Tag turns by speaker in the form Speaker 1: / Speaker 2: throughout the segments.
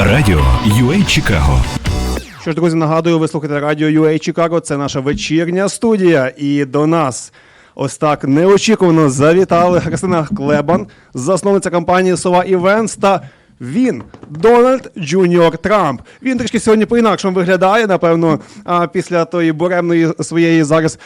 Speaker 1: Радіо UA Чикаго
Speaker 2: Що ж, друзі, нагадую, ви слухаєте радіо UA Чикаго. Це наша вечірня студія. І до нас ось так неочікувано завітали Христина Клебан, засновниця компанії Сова Івенс та він, Дональд Джуніор Трамп. Він трішки сьогодні по-інакшому виглядає, напевно, після тої буремної своєї зараз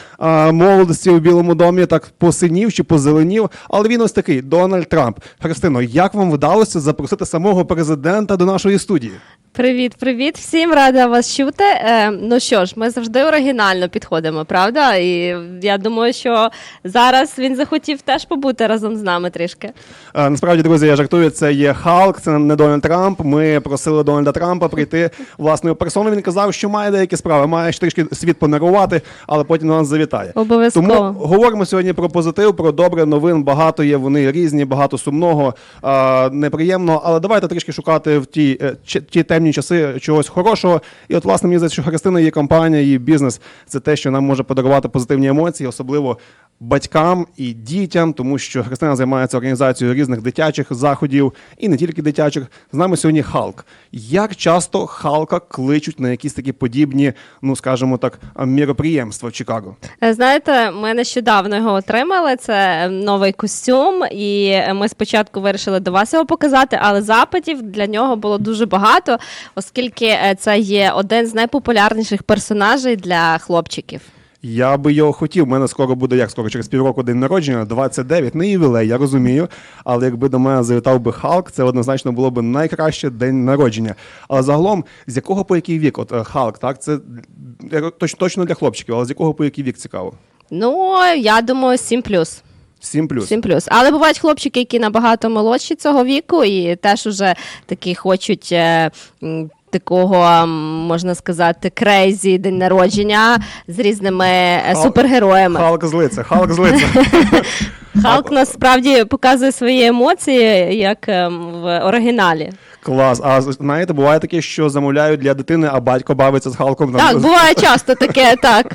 Speaker 2: молодості у Білому домі так посинів чи позеленів. Але він ось такий Дональд Трамп. Христино, як вам вдалося запросити самого президента до нашої студії?
Speaker 3: Привіт, привіт, всім рада вас чути. Е, ну що ж, ми завжди оригінально підходимо, правда? І я думаю, що зараз він захотів теж побути разом з нами трішки.
Speaker 2: Е, Насправді, друзі, я жартую, це є Халк, це не Дональд Трамп. Ми просили Дональда Трампа прийти власною персоною. Він казав, що має деякі справи, має ще трішки світ понервувати, але потім до нас завітає.
Speaker 3: Обов'язково.
Speaker 2: Тому говоримо сьогодні про позитив, про добре новин. Багато є вони різні, багато сумного, е, неприємного. Але давайте трішки шукати в ті, е, ч- ті темні часи чогось хорошого. І от, власне, мені здається, що Христина, її компанія, її бізнес це те, що нам може подарувати позитивні емоції, особливо батькам і дітям, тому що Христина займається організацією різних дитячих заходів і не тільки дитячих. З нами сьогодні Халк. Як часто Халка кличуть на якісь такі подібні, ну скажімо так, міроприємства в Чикаго?
Speaker 3: Е, Знаєте, ми нещодавно його отримали. Це новий костюм, і ми спочатку вирішили до вас його показати, але запитів для нього було дуже багато, оскільки е, це є один з найпопулярніших персонажей для хлопчиків.
Speaker 2: Я би його хотів. У мене скоро буде як скоро через півроку день народження, 29, не ювілей, я розумію. Але якби до мене завітав би Халк, це однозначно було б найкраще день народження. Але загалом, з якого по який вік? От е, Халк, так це точно точно для хлопчиків, але з якого по який вік цікаво?
Speaker 3: Ну, я думаю, 7 плюс.
Speaker 2: 7 плюс.
Speaker 3: 7 плюс. Але бувають хлопчики, які набагато молодші цього віку, і теж уже такі хочуть. е, м, Такого можна сказати крейзі день народження з різними е,
Speaker 2: Хал-
Speaker 3: супергероями.
Speaker 2: Халк злиться, Халк злиться.
Speaker 3: Халк насправді показує свої емоції як ем, в оригіналі.
Speaker 2: Клас. А знаєте, буває таке, що замовляють для дитини, а батько бавиться з Халком.
Speaker 3: Так, буває часто таке, так.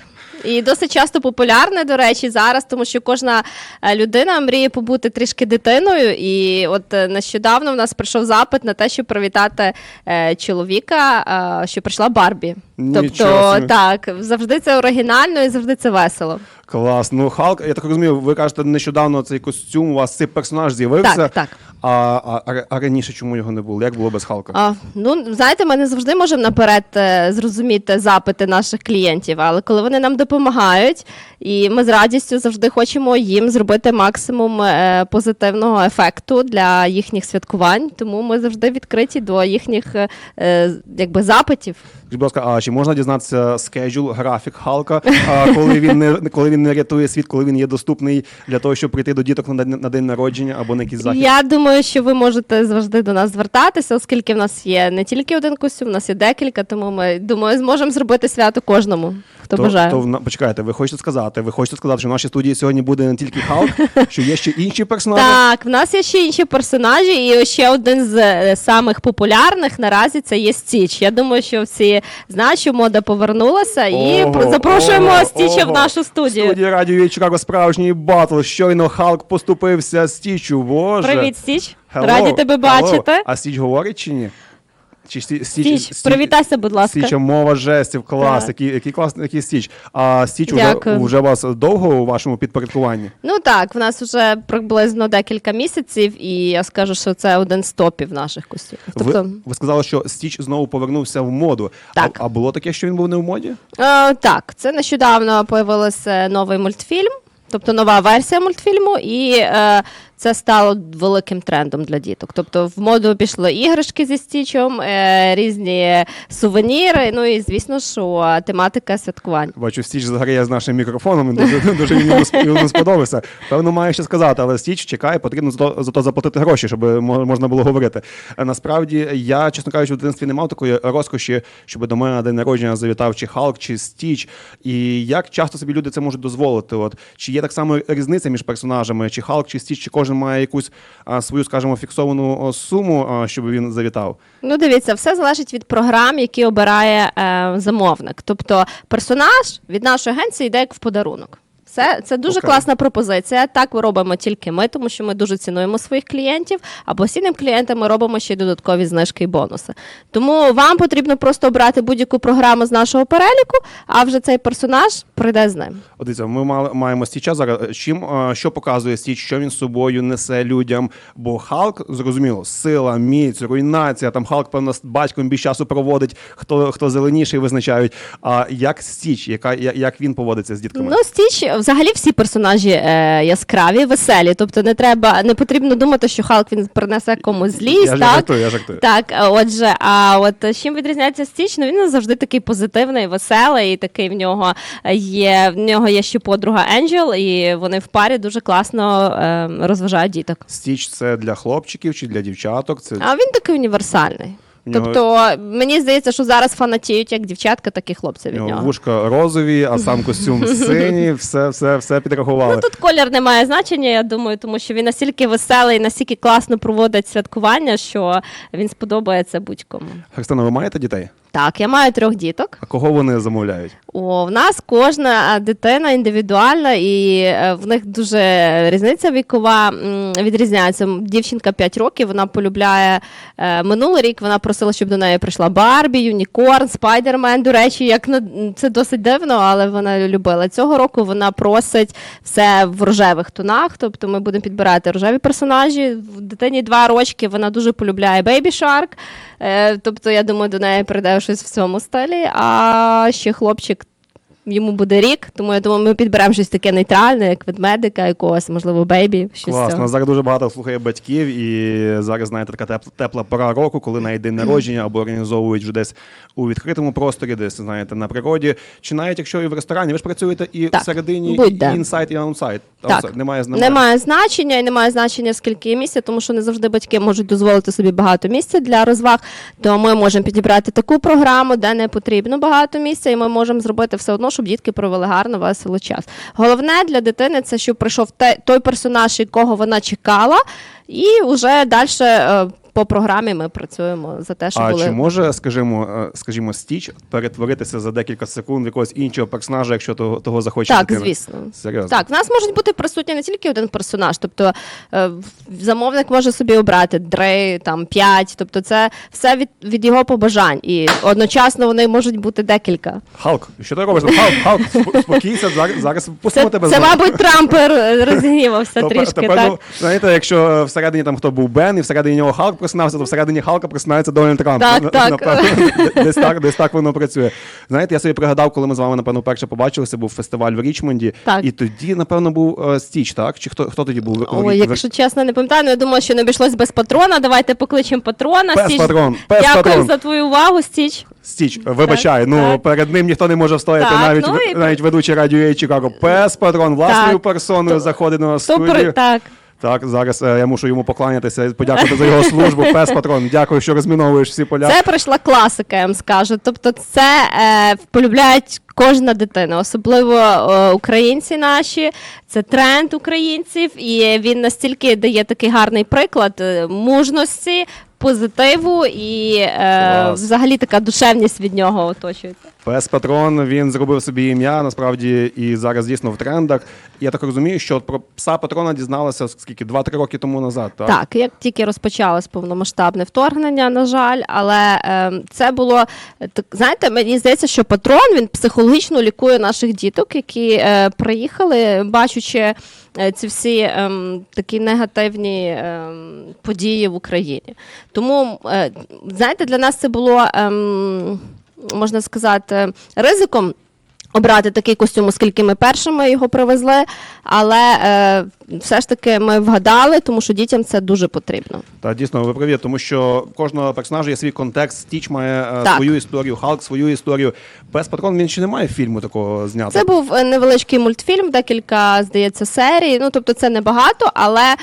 Speaker 3: І досить часто популярне, до речі, зараз, тому що кожна е, людина мріє побути трішки дитиною. І от е, нещодавно в нас прийшов запит на те, щоб привітати е, чоловіка, що прийшла Барбі. Тобто, так, завжди це оригінально і завжди це весело.
Speaker 2: Клас. Ну, Халк, я так розумію, ви кажете, нещодавно цей костюм, у вас цей персонаж з'явився.
Speaker 3: Так, так.
Speaker 2: А, а, а, раніше чому його не було? Як було без Халка?
Speaker 3: А, ну, знаєте, ми не завжди можемо наперед е, зрозуміти запити наших клієнтів, але коли вони нам допомагають, і ми з радістю завжди хочемо їм зробити максимум е, позитивного ефекту для їхніх святкувань, тому ми завжди відкриті до їхніх е, якби запитів.
Speaker 2: Скажіть, будь ласка, а чи можна дізнатися скеджул, графік Халка, а, коли він не коли він не рятує світ, коли він є доступний для того, щоб прийти до діток на день, на день народження або на якийсь захід?
Speaker 3: Я думаю, що ви можете завжди до нас звертатися, оскільки в нас є не тільки один костюм, у нас є декілька, тому ми думаю, зможемо зробити свято кожному, хто
Speaker 2: то,
Speaker 3: бажає.
Speaker 2: то в почекайте, ви хочете сказати? Ви хочете сказати, що в нашій студії сьогодні буде не тільки Халк, що є ще інші персонажі?
Speaker 3: Так, в нас є ще інші персонажі, і ще один з е, самих популярних наразі це є Стіч. Я думаю, що всі що мода повернулася, і
Speaker 2: Ого,
Speaker 3: про- запрошуємо
Speaker 2: ого,
Speaker 3: Стіча в
Speaker 2: ого.
Speaker 3: нашу студію.
Speaker 2: Студія радіо Чикаго справжній батл. Щойно Халк поступився Стічу. Боже.
Speaker 3: Привіт, Стіч.
Speaker 2: Hello,
Speaker 3: Раді тебе
Speaker 2: hello.
Speaker 3: бачити.
Speaker 2: А Стіч говорить чи ні? Чи Сті-
Speaker 3: Стіч, привітайся, будь ласка.
Speaker 2: Стіча мова жестів, клас,
Speaker 3: Так.
Speaker 2: який, який класний який стіч. А стіч уже,
Speaker 3: Дякую.
Speaker 2: уже у вас довго у вашому підпорядкуванні?
Speaker 3: Ну так, в нас вже приблизно декілька місяців, і я скажу, що це один з топів наших костюмів. Тобто,
Speaker 2: Ви, ви сказали, що стіч знову повернувся в моду.
Speaker 3: Так.
Speaker 2: А, а було таке, що він був не в моді?
Speaker 3: Е, так, це нещодавно появився новий мультфільм, тобто нова версія мультфільму, і е, це стало великим трендом для діток. Тобто в моду пішли іграшки зі стічом, е, різні сувеніри. Ну і звісно, що тематика святкувань.
Speaker 2: Бачу, стіч заграє з нашим мікрофоном. Дуже, дуже він сподобався. Певно, має ще сказати, але стіч чекає, потрібно за то заплатити гроші, щоб можна було говорити. Е, Насправді, я, чесно кажучи, в дитинстві не мав такої розкоші, щоб до мене на день народження завітав чи Халк, чи Стіч. І як часто собі люди це можуть дозволити? От чи є так само різниця між персонажами, чи Халк, чи Стіч, чи кожен має якусь а, свою, скажімо, фіксовану суму, а, щоб він завітав?
Speaker 3: Ну, дивіться, все залежить від програм, які обирає е, замовник. Тобто персонаж від нашої агенції йде як в подарунок. Це, це дуже
Speaker 2: Окей.
Speaker 3: класна пропозиція. Так ми робимо тільки ми, тому що ми дуже цінуємо своїх клієнтів. А постійним клієнтам ми робимо ще й додаткові знижки і бонуси. Тому вам потрібно просто обрати будь-яку програму з нашого переліку, а вже цей персонаж прийде з ним.
Speaker 2: Дивіться, ми мали, маємо Стіча зараз. Чим е, що показує Стіч, що він з собою несе людям? Бо Халк, зрозуміло, сила, міць, руйнація. Там Халк, певно, з батьком більш часу проводить, хто хто зеленіший визначають. А як Стіч, яка як він поводиться з дітками?
Speaker 3: Ну, Стіч, взагалі всі персонажі е, яскраві, веселі. Тобто не треба, не потрібно думати, що Халк він принесе комусь злість.
Speaker 2: я,
Speaker 3: так?
Speaker 2: жартую, я жартую.
Speaker 3: Так, отже, а от е, чим відрізняється Стіч? Ну він завжди такий позитивний, веселий, і такий в нього є. В нього є ще подруга Енджел, і вони в парі дуже класно е, розважають діток.
Speaker 2: Стіч це для хлопчиків чи для дівчаток? Це
Speaker 3: А він такий універсальний.
Speaker 2: Нього-
Speaker 3: Тобто, мені здається, що зараз фанатіють як дівчатка, так і хлопці від
Speaker 2: нього вушка розові, а сам костюм синій, все, все, все підрахували.
Speaker 3: Ну тут колір не має значення, я думаю, тому що він настільки веселий, настільки класно проводить святкування, що він сподобається будь-кому.
Speaker 2: Христина, ви маєте дітей?
Speaker 3: Так, я маю трьох діток.
Speaker 2: А кого вони замовляють?
Speaker 3: О, в нас кожна е, дитина індивідуальна, і е, в них дуже різниця вікова м, відрізняється. Дівчинка 5 років, вона полюбляє е, минулий рік. Вона просила, щоб до неї прийшла Барбі, Юнікорн, Спайдермен. До речі, як на це досить дивно, але вона любила. Цього року вона просить все в рожевих тонах. Тобто ми будемо підбирати рожеві персонажі. В дитині два рочки вона дуже полюбляє Бейбі. Е, тобто, я думаю, до неї прийде щось в цьому стилі. А ще хлопчик. Йому буде рік, тому я думаю, ми підберемо щось таке нейтральне, як ведмедика, якогось, можливо, бейбі. Щось
Speaker 2: Класно.
Speaker 3: цього.
Speaker 2: Зараз дуже багато слухає батьків, і зараз знаєте така тепла, тепла пора року, коли на день народження або організовують вже десь у відкритому просторі, десь знаєте на природі. Чи навіть якщо і в ресторані, ви ж працюєте і
Speaker 3: Так,
Speaker 2: всередині,
Speaker 3: будь-де.
Speaker 2: і інсайд, і аунсайд.
Speaker 3: Так.
Speaker 2: Немає значення.
Speaker 3: Немає значення і немає значення, скільки є місця, тому що не завжди батьки можуть дозволити собі багато місця для розваг. То ми можемо підібрати таку програму, де не потрібно багато місця, і ми можемо зробити все одно, щоб дітки провели гарно, весело час. Головне для дитини це щоб прийшов той персонаж, якого вона чекала, і вже далі. По програмі ми працюємо за те, щоб
Speaker 2: А
Speaker 3: були
Speaker 2: чи може, скажімо, е, скажімо, стіч перетворитися за декілька секунд в якогось іншого персонажа, якщо того, того захоче
Speaker 3: Так,
Speaker 2: дитина?
Speaker 3: звісно.
Speaker 2: Серйозно.
Speaker 3: Так, в нас можуть бути присутні не тільки один персонаж, тобто е, замовник може собі обрати три, там п'ять, тобто це все від, від його побажань, і одночасно вони можуть бути декілька.
Speaker 2: Халк, що ти робиш? Халк, Халк, сп- спокійся, зараз, зараз пустимо
Speaker 3: Це,
Speaker 2: тебе
Speaker 3: це мабуть, Трамп е, розгнівався трішки.
Speaker 2: тепер,
Speaker 3: так?
Speaker 2: ну, знаєте, якщо всередині там хто був Бен, і всередині нього Халк просинався, то всередині Халка просинається Дональд Трамп.
Speaker 3: Так,
Speaker 2: На-
Speaker 3: так.
Speaker 2: напевно, десь так, десь так воно працює. Знаєте, я собі пригадав, коли ми з вами, напевно, вперше побачилися, був фестиваль в Річмонді,
Speaker 3: Так.
Speaker 2: і тоді, напевно, був е, Стіч, так? Чи хто, хто тоді був? в- в-
Speaker 3: Ой, якщо чесно, не пам'ятаю, але я думала, що не обійшлось без патрона. Давайте покличемо патрона.
Speaker 2: Пес
Speaker 3: Стіч,
Speaker 2: патрон, пес
Speaker 3: Дякую
Speaker 2: патрон.
Speaker 3: за твою увагу, Стіч.
Speaker 2: Стіч, вибачай,
Speaker 3: Так,
Speaker 2: ну
Speaker 3: так.
Speaker 2: перед ним ніхто не може встояти,
Speaker 3: Так,
Speaker 2: навіть,
Speaker 3: ну і-
Speaker 2: навіть ведучий радіо «Ей Чикаго. Пес патрон власною
Speaker 3: Так.
Speaker 2: персоною заходить на
Speaker 3: То
Speaker 2: студію.
Speaker 3: при- так.
Speaker 2: Так, зараз е, я мушу йому поклонятися і подякувати за його службу. Пес патрон, дякую, що розміновуєш всі поля.
Speaker 3: Це прийшла класика, я вам скажу. Тобто, це е, полюбляють кожна дитина, особливо е, українці наші. Це тренд українців, і він настільки дає такий гарний приклад е, мужності. Позитиву і е,
Speaker 2: Клас.
Speaker 3: взагалі така душевність від нього оточується.
Speaker 2: Пес патрон він зробив собі ім'я насправді і зараз дійсно в трендах. Я так розумію, що про пса патрона дізналася скільки 2-3 роки тому назад. Так,
Speaker 3: Так, як тільки розпочалось повномасштабне вторгнення, на жаль, але е, це було е, так, знаєте, мені здається, що патрон він психологічно лікує наших діток, які е, приїхали, бачучи е, ці всі ем, такі негативні ем, події в Україні. Тому е, знаєте, для нас це було ем, можна сказати ризиком. Обрати такий костюм, оскільки ми першими його привезли, але е, все ж таки ми вгадали, тому що дітям це дуже потрібно.
Speaker 2: Та дійсно ви праві, тому що кожного персонажа є свій контекст. Стіч має е,
Speaker 3: Так.
Speaker 2: свою історію, Халк свою історію. Пес патрон він ще не має фільму такого зняти.
Speaker 3: Це був е, невеличкий мультфільм, декілька, здається, серій. Ну тобто це небагато, але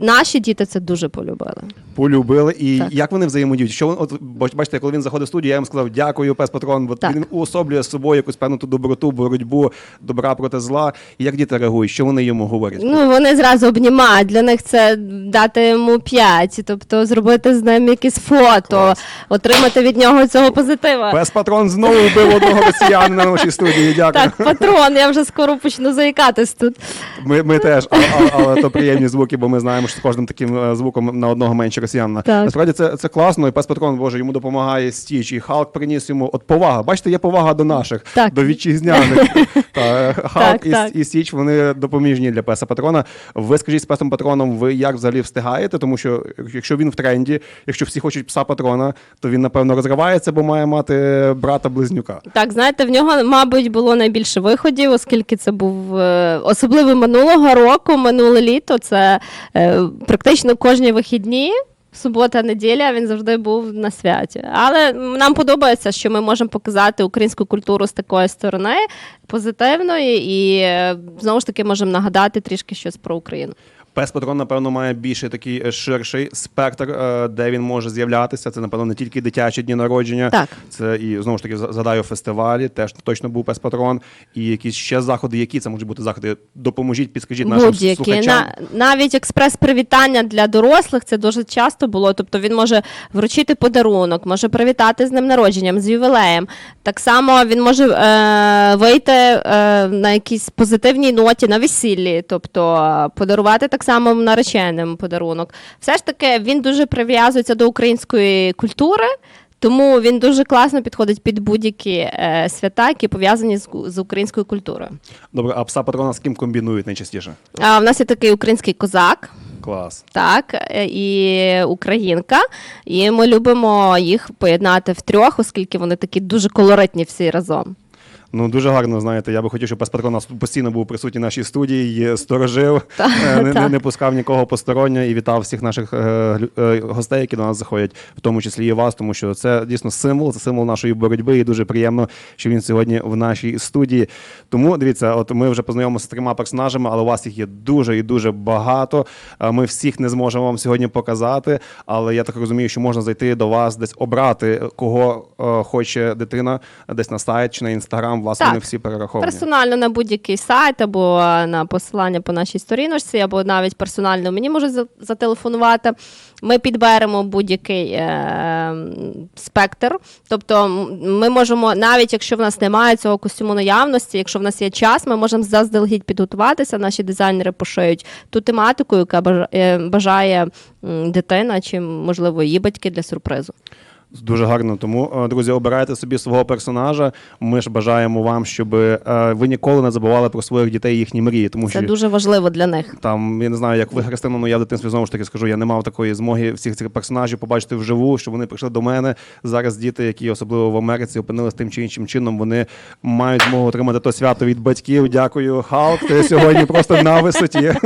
Speaker 3: наші діти це дуже полюбили.
Speaker 2: полюбили. І
Speaker 3: Так.
Speaker 2: як вони взаємодіють? Що він- от бач- бачите, коли він заходив в студію, я йому сказав дякую, пес патрон. Бо
Speaker 3: Так.
Speaker 2: він уособлює з собою якусь певну ту доброту, боротьбу, добра проти зла. І як діти реагують? Що вони йому говорять?
Speaker 3: Ну вони вони зразу обнімають. Для них це дати йому 5, тобто зробити з ним якісь фото,
Speaker 2: Клас.
Speaker 3: отримати від нього цього позитива.
Speaker 2: Пес патрон знову вбив одного росіянина на нашій студії. Дякую.
Speaker 3: Так, патрон, я вже скоро почну заїкатись тут.
Speaker 2: Ми, ми теж, але, але, але то приємні звуки, бо ми знаємо, що з кожним таким е, звуком на одного менше росіянина.
Speaker 3: Так.
Speaker 2: Насправді це, це класно, і пес патрон, боже, йому допомагає стіч, і Халк приніс йому от повага. Бачите, є повага до наших,
Speaker 3: Так.
Speaker 2: до вітчизняних. Та, е, Халк
Speaker 3: Так,
Speaker 2: і,
Speaker 3: так.
Speaker 2: і Стіч, вони допоміжні для песа патрона. Ви скажіть з песом патроном, ви як взагалі встигаєте? Тому що якщо він в тренді, якщо всі хочуть пса патрона, то він напевно розривається, бо має мати брата-близнюка.
Speaker 3: Так, знаєте, в нього, мабуть, було найбільше виходів, оскільки це був е, особливо минулого року, минуле літо. Це е, практично кожні вихідні. Субота, неділя він завжди був на святі. Але нам подобається, що ми можемо показати українську культуру з такої сторони позитивної, і е, знову ж таки можемо нагадати трішки щось про Україну.
Speaker 2: Пес патрон, напевно, має більше такий е, ширший спектр, е, де він може з'являтися. Це, напевно, не тільки дитячі дні народження.
Speaker 3: Так.
Speaker 2: Це і знову ж таки згадаю фестивалі, теж точно був пес патрон. І якісь ще заходи. Які це можуть бути заходи? Допоможіть, підскажіть нашим
Speaker 3: Будь-які
Speaker 2: слухачам.
Speaker 3: на навіть експрес-привітання для дорослих це дуже часто було. Тобто він може вручити подарунок, може привітати з ним народженням, з ювілеєм. Так само він може е, вийти е, на якійсь позитивній ноті на весіллі, тобто е, подарувати так само нареченим подарунок. Все ж таки він дуже прив'язується до української культури. Тому він дуже класно підходить під будь-які е, свята, які пов'язані з, з українською культурою.
Speaker 2: Добре, а пса патрона з ким комбінують найчастіше?
Speaker 3: А в нас є такий український козак,
Speaker 2: Клас.
Speaker 3: так, е, і українка. І ми любимо їх поєднати в трьох, оскільки вони такі дуже колоритні всі разом.
Speaker 2: Ну дуже гарно, знаєте. Я би хотів, щоб пес нас постійно був присутній в нашій студії, сторожив, е, не, не, не пускав нікого постороннього і вітав всіх наших е, е, гостей, які до нас заходять, в тому числі і вас, тому що це дійсно символ, це символ нашої боротьби, і дуже приємно, що він сьогодні в нашій студії. Тому дивіться, от ми вже познайомилися з трьома персонажами, але у вас їх є дуже і дуже багато. Е, Ми всіх не зможемо вам сьогодні показати, але я так розумію, що можна зайти до вас, десь обрати, кого е, хоче дитина, десь на сайт чи на інстаграм. Власне,
Speaker 3: Так.
Speaker 2: вони всі перераховані.
Speaker 3: Персонально на будь-який сайт або на посилання по нашій сторіночці, або навіть персонально мені можуть зателефонувати. Ми підберемо будь-який е, спектр. Тобто, ми можемо, навіть якщо в нас немає цього костюму наявності, якщо в нас є час, ми можемо заздалегідь підготуватися. Наші дизайнери пошиють ту тематику, яка е, бажає дитина чи, можливо, її батьки для сюрпризу.
Speaker 2: Дуже гарно. Тому, е, друзі, обирайте собі свого персонажа. Ми ж бажаємо вам, щоб е, ви ніколи не забували про своїх дітей і їхні мрії. Тому
Speaker 3: Це
Speaker 2: що
Speaker 3: дуже важливо для них.
Speaker 2: там я не знаю, як ви Христина, але я в дитинстві знову ж таки скажу, я не мав такої змоги всіх цих персонажів побачити вживу, що вони прийшли до мене. Зараз діти, які особливо в Америці опинилися тим чи іншим чином, вони мають змогу отримати то свято від батьків. Дякую, Халк. Ти сьогодні просто на висоті.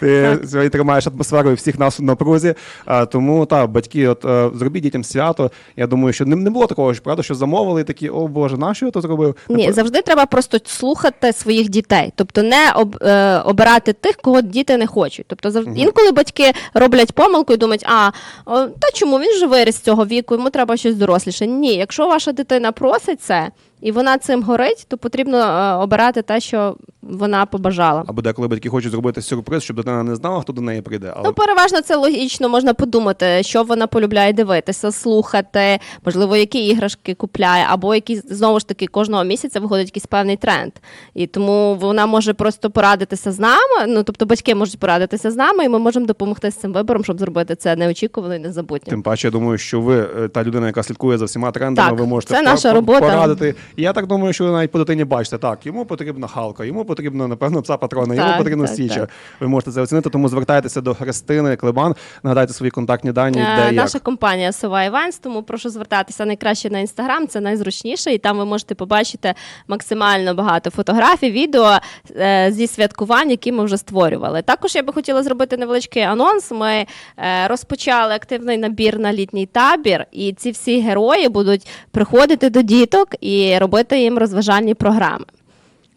Speaker 2: Ти сьогодні тримаєш атмосферу і всіх нас в напрузі. А, тому так, батьки, от е, зробіть дітям свято. Я думаю, що не, не було такого ж, правда, що замовили і такі, о Боже, нащо я то зробив?
Speaker 3: Ні, завжди треба просто слухати своїх дітей, тобто не об, е, обирати тих, кого діти не хочуть. Тобто завжди інколи батьки роблять помилку і думають, а о, та чому він же виріс з цього віку, йому треба щось доросліше. Ні, якщо ваша дитина просить це і вона цим горить, то потрібно е, обирати те, що вона побажала.
Speaker 2: Або деколи батьки хочуть зробити сюрприз, щоб дитина не знала, хто до неї прийде. Але
Speaker 3: Ну, переважно це логічно, можна подумати, що вона полюбляє дивитися, слухати, можливо, які іграшки купляє, або якісь знову ж таки кожного місяця виходить якийсь певний тренд. І тому вона може просто порадитися з нами. Ну тобто батьки можуть порадитися з нами, і ми можемо допомогти з цим вибором, щоб зробити це неочікувано і незабутнє.
Speaker 2: Тим паче, я думаю, що ви е, та людина, яка слідкує за всіма трендами,
Speaker 3: Так,
Speaker 2: ви можете
Speaker 3: це наша
Speaker 2: пор-
Speaker 3: робота.
Speaker 2: порадити. І я так думаю, що ви навіть по дитині бачите, так, йому потрібна халка, йому потрібно, напевно, пса патрона, йому потрібно січа. Ви можете це оцінити, тому звертайтеся до Христини Клебан, нагадайте свої контактні дані,
Speaker 3: Е,
Speaker 2: де
Speaker 3: Наша
Speaker 2: як.
Speaker 3: компанія Сова Іванс, тому прошу звертатися найкраще на інстаграм, це найзручніше, і там ви можете побачити максимально багато фотографій, відео е, зі святкувань, які ми вже створювали. Також я би хотіла зробити невеличкий анонс. Ми е, розпочали активний набір на літній табір, і ці всі герої будуть приходити до діток і робити їм розважальні програми.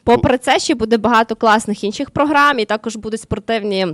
Speaker 3: Попри це, ще буде багато класних інших програм, і також будуть спортивні.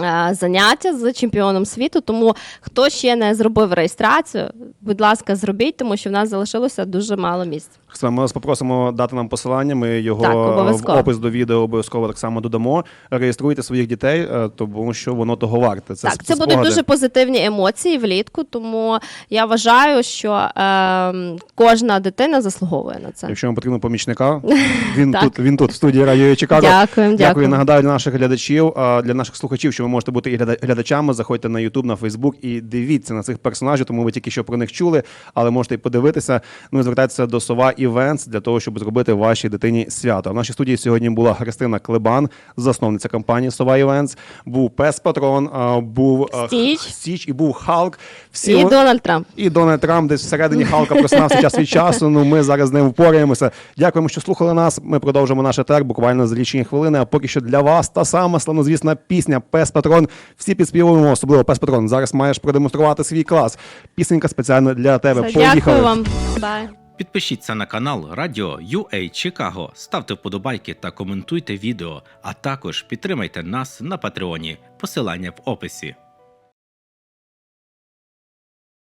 Speaker 3: Е, Заняття з чемпіоном світу, тому хто ще не зробив реєстрацію, будь ласка, зробіть, тому що в нас залишилося дуже мало місць.
Speaker 2: Ми вас попросимо дати нам посилання. Ми його
Speaker 3: Так,
Speaker 2: в опис до відео обов'язково так само додамо. Реєструйте своїх дітей, е, тому що воно того варте. Це
Speaker 3: так, це
Speaker 2: спогади.
Speaker 3: будуть дуже позитивні емоції влітку, тому я вважаю, що е, кожна дитина заслуговує на це.
Speaker 2: Якщо вам потрібно помічника, він тут він тут в студії Радіо Чикаго.
Speaker 3: Дякуємо, дякую.
Speaker 2: Нагадаю для наших глядачів, для наших слухачів, що ви можете бути і гляда- глядачами. Заходьте на YouTube, на Facebook і дивіться на цих персонажів, тому ви тільки що про них чули, але можете і подивитися. Ну і звертайтеся до Сова Івентс для того, щоб зробити вашій дитині свято. В нашій студії сьогодні була Христина Клебан, засновниця компанії Сова Івентс. Був пес Патрон, був
Speaker 3: Стіч.
Speaker 2: Стіч і був Халк. Всі
Speaker 3: І Дональд Трамп.
Speaker 2: і Дональд Трамп десь всередині Халка проснався час від часу. Ну ми зараз з ним впораємося. Дякуємо, що слухали нас. Ми продовжимо наш етер буквально за лічені хвилини. А поки що для вас та сама славнозвісна пісня Пес Патрон. Всі підспівуємо, особливо Пес Патрон. Зараз маєш продемонструвати свій клас. Пісенька спеціально для тебе.
Speaker 3: Все,
Speaker 2: Поїхали.
Speaker 3: Дякую вам. Бай.
Speaker 4: Підпишіться на канал Радіо UA Чикаго, ставте вподобайки та коментуйте відео, а також підтримайте нас на Патреоні. Посилання в описі.